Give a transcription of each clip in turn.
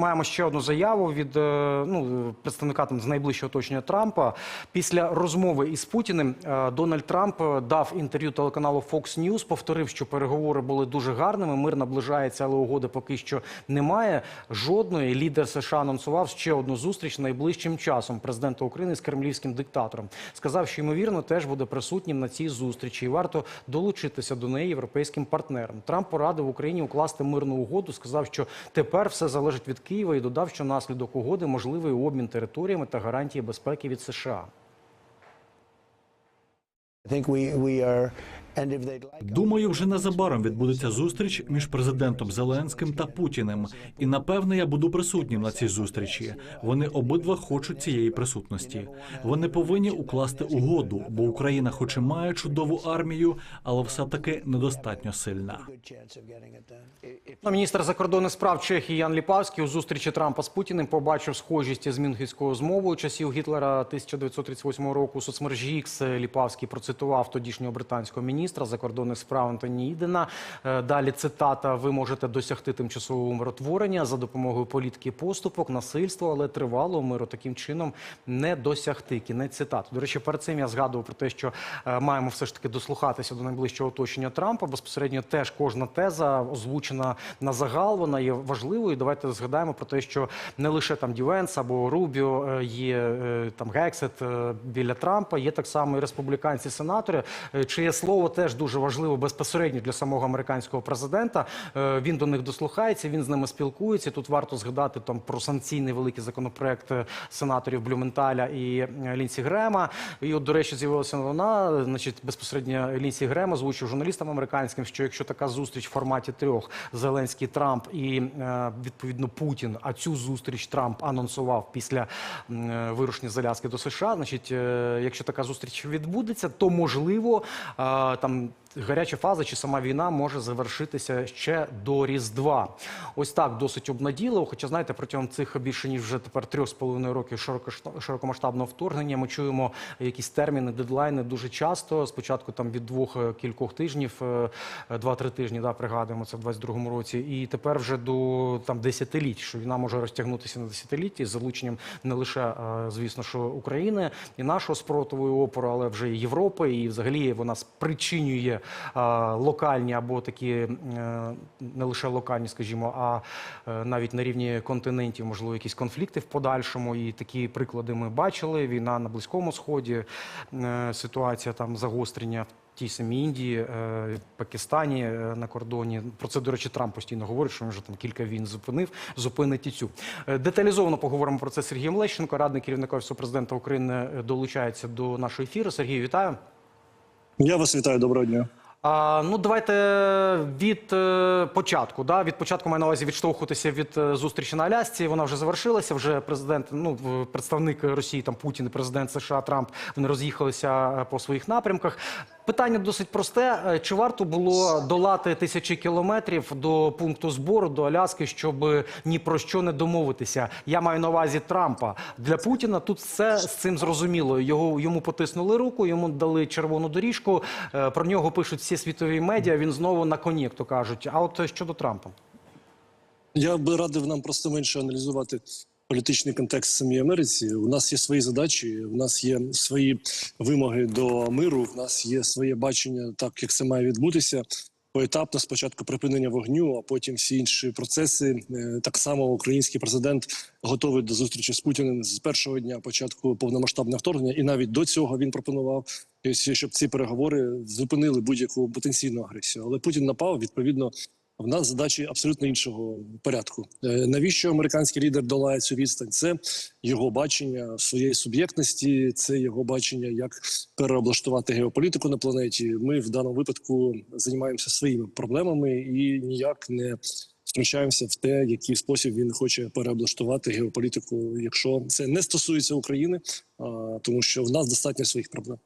Маємо ще одну заяву від е, ну, представника там з найближчого оточення Трампа. Після розмови із Путіним е, Дональд Трамп е, дав інтерв'ю телеканалу Fox News, повторив, що переговори були дуже гарними. Мир наближається, але угоди поки що немає. Жодної лідер США анонсував ще одну зустріч найближчим часом президента України з кремлівським диктатором. Сказав, що ймовірно теж буде присутнім на цій зустрічі, і варто долучитися до неї європейським партнерам. Трамп порадив Україні укласти мирну угоду. Сказав, що тепер все залежить від Києва і додав, що наслідок угоди можливий обмін територіями та гарантії безпеки від США. Думаю, вже незабаром відбудеться зустріч між президентом Зеленським та Путіним. І напевне я буду присутнім на цій зустрічі. Вони обидва хочуть цієї присутності. Вони повинні укласти угоду, бо Україна, хоч і має чудову армію, але все таки недостатньо сильна. Міністр закордонних справ Чехії Ян Ліпавський у зустрічі Трампа з Путіним побачив схожість з Мюнхенською змовою часів Гітлера 1938 року. У соцмережі X Ліпавський процитував тодішнього британського міністра закордонних справ Антоні Ідена. Е, Далі цитата: ви можете досягти тимчасового умиротворення за допомогою політики поступок, насильства, але тривалого миру таким чином не досягти. Кінець цитати. До речі, перед цим я згадував про те, що е, маємо все ж таки дослухатися до найближчого оточення Трампа. Безпосередньо теж кожна теза озвучена на загал. Вона є важливою. Давайте згадаємо про те, що не лише там Дюенс або Рубіо е, є там Гексет біля Трампа, є так само і республіканці сенатори, чиє слово теж дуже важливо безпосередньо для самого американського президента. Е, Він до них дослухається, він з ними спілкується. Тут варто згадати там про санкційний великий законопроект е, сенаторів Блюменталя і е, Лінсі Грема. І от, до речі, з'явилася новина. Значить, безпосередньо Лінсі Грем озвучив журналістам американським, що якщо така зустріч в форматі трьох Зеленський, Трамп і відповідно Путін, а цю зустріч Трамп анонсував після вирушення з Аляски до США. Значить, якщо така зустріч відбудеться, то можливо там. Гаряча фаза чи сама війна може завершитися ще до Різдва. Ось так досить обнадійливо. Хоча знаєте, протягом цих більше ніж вже тепер трьох з половиною років широкомасштабного вторгнення. Ми чуємо якісь терміни, дедлайни дуже часто. Спочатку там від двох е, кількох тижнів, е, е, два-три тижні, да, пригадуємо це в 22-му році. І тепер вже до там десятиліть, що війна може розтягнутися на десятиліття з залученням не лише, звісно, що України і нашого спротиву опору, але вже і Європи, і взагалі вона спричинює локальні або такі е, не лише локальні, скажімо, а е, навіть на рівні континентів, можливо, якісь конфлікти в подальшому. І такі приклади ми бачили. Війна на Близькому Сході, е, ситуація там загострення. Тій самій Індії, е, Пакистані е, на кордоні. Про це, до речі, Трамп постійно говорить, що він вже там кілька війн зупинив, зупинить і цю. Е, Деталізовано поговоримо про це з Сергієм Лещенко, радник керівника Офісу президента України, е, долучається до нашого ефіру. Сергій, вітаю. Я вас вітаю, доброго дня. А, ну, давайте від е, початку. Да? Від початку маю на увазі відштовхуватися від е, зустрічі на Алясці. Вона вже завершилася. Вже президент, ну представник Росії, там Путін, президент США Трамп, вони роз'їхалися е, по своїх напрямках. Питання досить просте: Е, чи варто було долати тисячі кілометрів до пункту збору до Аляски, щоб ні про що не домовитися? Я маю на увазі Трампа для Путіна. Тут все з цим зрозуміло. Його йому потиснули руку, йому дали червону доріжку. Е, Про нього пишуть всі світові медіа. Він знову на коні, як то кажуть. А от е, щодо Трампа. Я би радив нам просто менше аналізувати політичний контекст в самій Америці. У нас є свої задачі, у нас є свої вимоги до миру. У нас є своє бачення, так як це має відбутися. Поетапно спочатку припинення вогню, а потім всі інші процеси. Е, Так само український президент готовий до зустрічі з Путіним з першого дня початку повномасштабного вторгнення, і навіть до цього він пропонував, щоб ці переговори зупинили будь-яку потенційну агресію. Але Путін напав відповідно. В нас задачі абсолютно іншого порядку. Е, Навіщо американський лідер долає цю відстань? Це його бачення своєї суб'єктності, це його бачення, як переоблаштувати геополітику на планеті. Ми в даному випадку займаємося своїми проблемами і ніяк не втручаємося в те, який спосіб він хоче переоблаштувати геополітику, якщо це не стосується України, тому що в нас достатньо своїх проблем.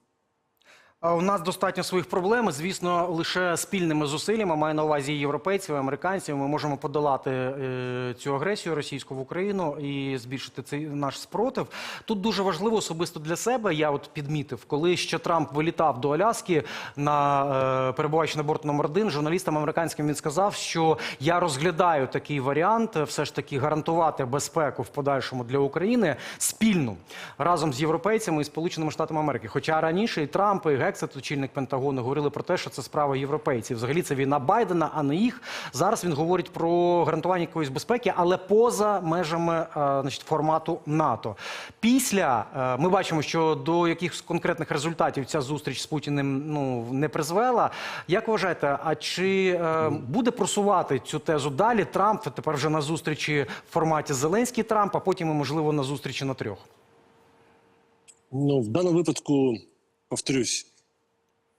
У нас достатньо своїх проблем. Звісно, лише спільними зусиллями, маю на увазі європейців, американців. Ми можемо подолати е, цю агресію російську в Україну і збільшити цей наш спротив. Тут дуже важливо особисто для себе. Я от підмітив, коли ще Трамп вилітав до Аляски на е, перебуваючи на борту номер 1 журналістам американським він сказав, що я розглядаю такий варіант, все ж таки гарантувати безпеку в подальшому для України спільно разом з європейцями і Сполученими Штатами Америки. Хоча раніше і Трамп, і Гексет, очільник Пентагону, говорили про те, що це справа європейців. Взагалі це війна Байдена, а не їх. Зараз він говорить про гарантування якоїсь безпеки, але поза межами е, значить, формату НАТО. Після е, ми бачимо, що до якихось конкретних результатів ця зустріч з Путіним ну не призвела. Як вважаєте, а чи е, буде просувати цю тезу далі Трамп тепер вже на зустрічі в форматі Зеленський Трамп, а потім можливо на зустрічі на трьох? Ну, в даному випадку, повторюсь,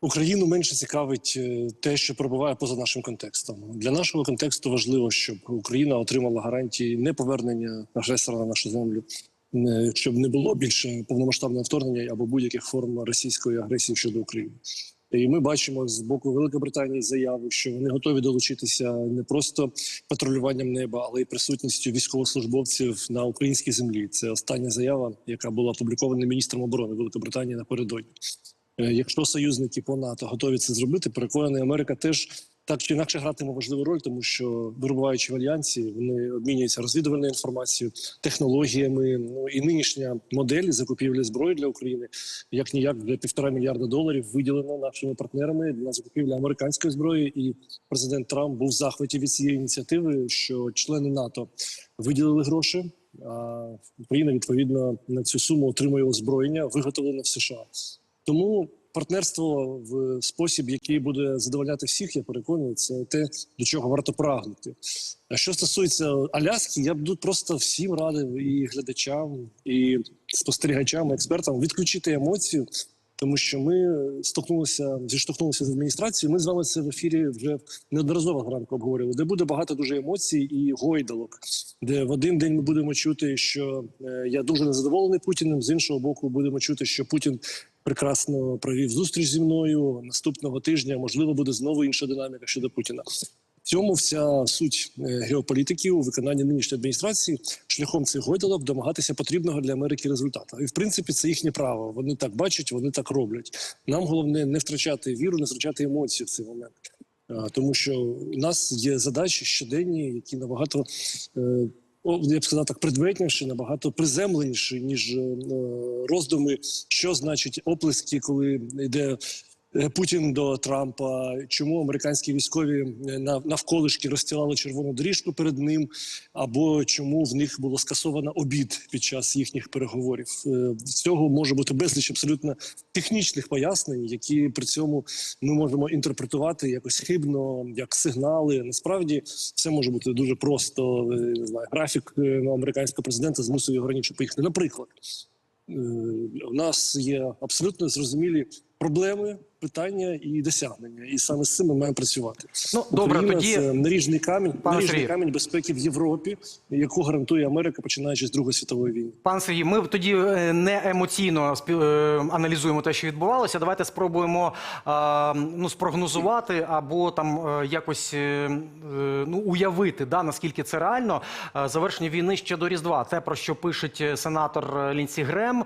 Україну менше цікавить е, те, що пробуває поза нашим контекстом. Для нашого контексту важливо, щоб Україна отримала гарантії неповернення агресора на нашу землю, щоб не було більше повномасштабного вторгнення або будь-яких форм російської агресії щодо України. І ми бачимо з боку Великобританії заяви, що вони готові долучитися не просто патрулюванням неба, але й присутністю військовослужбовців на українській землі. Це остання заява, яка була опублікована міністром оборони Великобританії напередодні. Е, Якщо союзники по НАТО готові це зробити, переконаний Америка теж так чи інакше гратиме важливу роль, тому що перебуваючи в альянсі, вони обмінюються розвідувальною інформацією, технологіями. Ну і нинішня модель закупівлі зброї для України, як ніяк для півтора мільярда доларів, виділена нашими партнерами на закупівлю американської зброї. І президент Трамп був в захваті від цієї ініціативи, що члени НАТО виділили гроші. А Україна відповідно на цю суму отримує озброєння, виготовлене в США. Тому партнерство в спосіб, який буде задовольняти всіх, я переконаний, це те, до чого варто прагнути. А що стосується Аляски, я б тут просто всім радив і глядачам, і спостерігачам, і експертам відключити емоцію, тому що ми столкнулися, зіштовхнулися з адміністрацією. Ми з вами це в ефірі вже неодноразово зранку обговорювали, де буде багато дуже емоцій і гойдалок, де в один день ми будемо чути, що е, я дуже незадоволений Путіним. З іншого боку, будемо чути, що Путін прекрасно провів зустріч зі мною наступного тижня. Можливо, буде знову інша динаміка щодо Путіна. В цьому вся суть е, геополітики у виконанні нинішньої адміністрації шляхом цих гойдалок домагатися потрібного для Америки результату. І в принципі це їхнє право. Вони так бачать, вони так роблять. Нам головне не втрачати віру, не втрачати емоції в цей момент. Тому що у нас є задачі щоденні, які набагато е, я б сказав так, предметніші, набагато приземленіші, ніж е, роздуми, що значить оплески, коли йде. Е, Путін до Трампа, чому американські військові е, навколишки розстілали червону доріжку перед ним, або чому в них було скасовано обід під час їхніх переговорів. Е, цього може бути безліч абсолютно технічних пояснень, які при цьому ми можемо інтерпретувати якось хибно, як сигнали. Насправді все може бути дуже просто. е, Не знаю, графік е, ну, американського президента змусив його раніше поїхати. Наприклад, е, у нас є абсолютно зрозумілі проблеми, питання і досягнення, і саме з цим ми маємо працювати. Ну добре, Україна тоді це наріжний камінь, Пане наріжний камінь безпеки в Європі, яку гарантує Америка, починаючи з Другої світової війни. Пан Сергій, ми тоді е, не емоційно е, аналізуємо те, що відбувалося. Давайте спробуємо ну, спрогнозувати або там е, якось ну, уявити, да, наскільки це реально. Завершення війни ще до Різдва. Те, про що пише е, сенатор Лінсі Грем.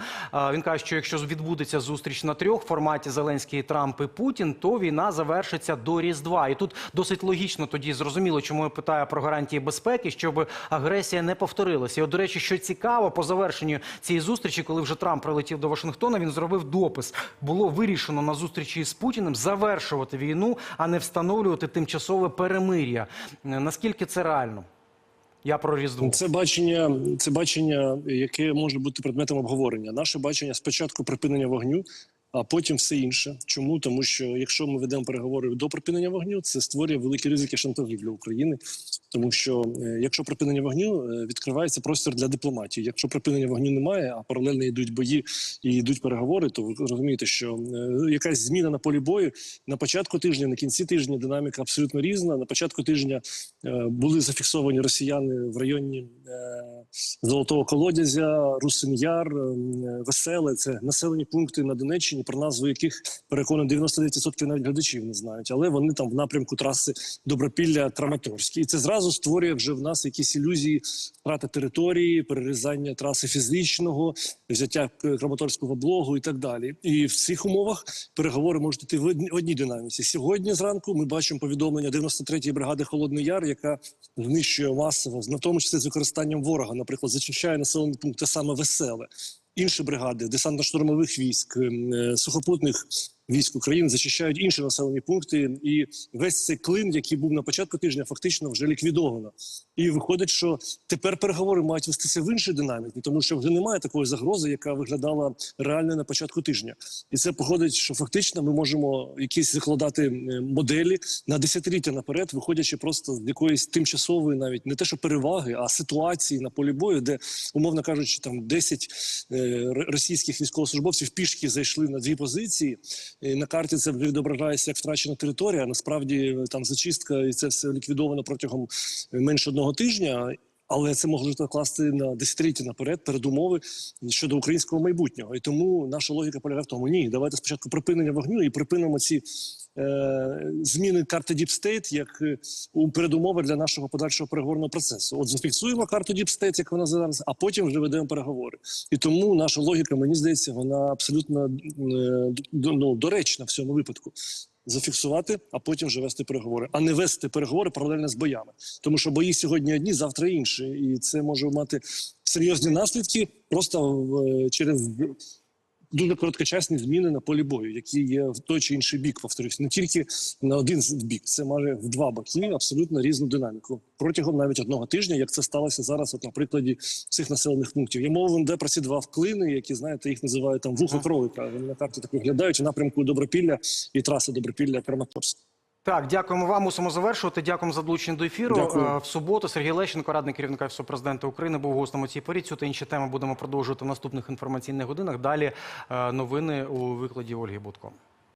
Він каже, що якщо відбудеться зустріч на трьох форматі Зеленський, Трамп і Путін, то війна завершиться до Різдва. І тут досить логічно тоді зрозуміло, чому я питаю про гарантії безпеки, щоб агресія не повторилася. І от, до речі, що цікаво, по завершенню цієї зустрічі, коли вже Трамп прилетів до Вашингтона, він зробив допис. Було вирішено на зустрічі з Путіним завершувати війну, а не встановлювати тимчасове перемир'я. Наскільки це реально? Я про Різдво. Це бачення, це бачення, яке може бути предметом обговорення. Наше бачення спочатку припинення вогню, а потім все інше. Чому? Тому що якщо ми ведемо переговори до припинення вогню, це створює великі ризики шантажу для України. Тому що е, якщо припинення вогню е, відкривається простір для дипломатії. Якщо припинення вогню немає, а паралельно йдуть бої і йдуть переговори, то ви розумієте, що е, якась зміна на полі бою на початку тижня, на кінці тижня динаміка абсолютно різна. На початку тижня були зафіксовані росіяни в районі. Золотого колодязя, Русин Яр, ем, Веселе це населені пункти на Донеччині, про назву яких переконаний 99% навіть глядачів не знають. Але вони там в напрямку траси Добропілля Краматорськ. І це зразу створює вже в нас якісь ілюзії втрати території, перерізання траси фізичного, взяття Краматорського блогу і так далі. І в цих умовах переговори можуть йти в одній динаміці. Сьогодні зранку ми бачимо повідомлення 93-ї бригади Холодний Яр, яка знищує масово, на тому числі з використанням ворога, наприклад, зачищає населений пункт те саме веселе. Інші бригади десантно-штурмових військ, ем, е, сухопутних військ України зачищають інші населені пункти, і весь цей клин, який був на початку тижня, фактично вже ліквідовано. І виходить, що тепер переговори мають вестися в іншій динаміці, тому що вже немає такої загрози, яка виглядала реально на початку тижня. І це походить, що фактично ми можемо якісь закладати моделі на десятиліття наперед, виходячи просто з якоїсь тимчасової, навіть не те, що переваги, а ситуації на полі бою, де умовно кажучи, там 10 е, російських військовослужбовців пішки зайшли на дві позиції. І на карті це відображається як втрачена територія. Насправді там зачистка і це все ліквідовано протягом е, менше одного тижня. Але це може накласти на десятиліття наперед передумови щодо українського майбутнього. І тому наша логіка полягає в тому: ні, давайте спочатку припинення вогню і припинимо ці е, зміни карти State як е, передумови для нашого подальшого переговорного процесу. От зафіксуємо карту State, як вона зараз, а потім вже ведемо переговори. І тому наша логіка, мені здається, вона абсолютно е, ну, доречна в цьому випадку. Зафіксувати, а потім вже вести переговори, а не вести переговори паралельно з боями, тому що бої сьогодні одні, завтра інші, і це може мати серйозні наслідки просто е, через дуже короткочасні зміни на полі бою, які є в той чи інший бік. Повторюсь, не тільки на один бік, це має в два боки абсолютно різну динаміку протягом навіть одного тижня, як це сталося зараз, от на прикладі цих населених пунктів. Я мова де про ці два які знаєте, їх називають там вухо кролика. Вони на карті так виглядають у напрямку Добропілля і траси Добропілля Краматорськ. Так, дякуємо вам. Мусимо завершувати. Дякуємо за долучення до ефіру. Дякую. Е, В суботу Сергій Лещенко, радник керівника Офісу президента України, був гостем у цій порі. Цю та інші теми будемо продовжувати в наступних інформаційних годинах. Далі е, новини у викладі Ольги Будко.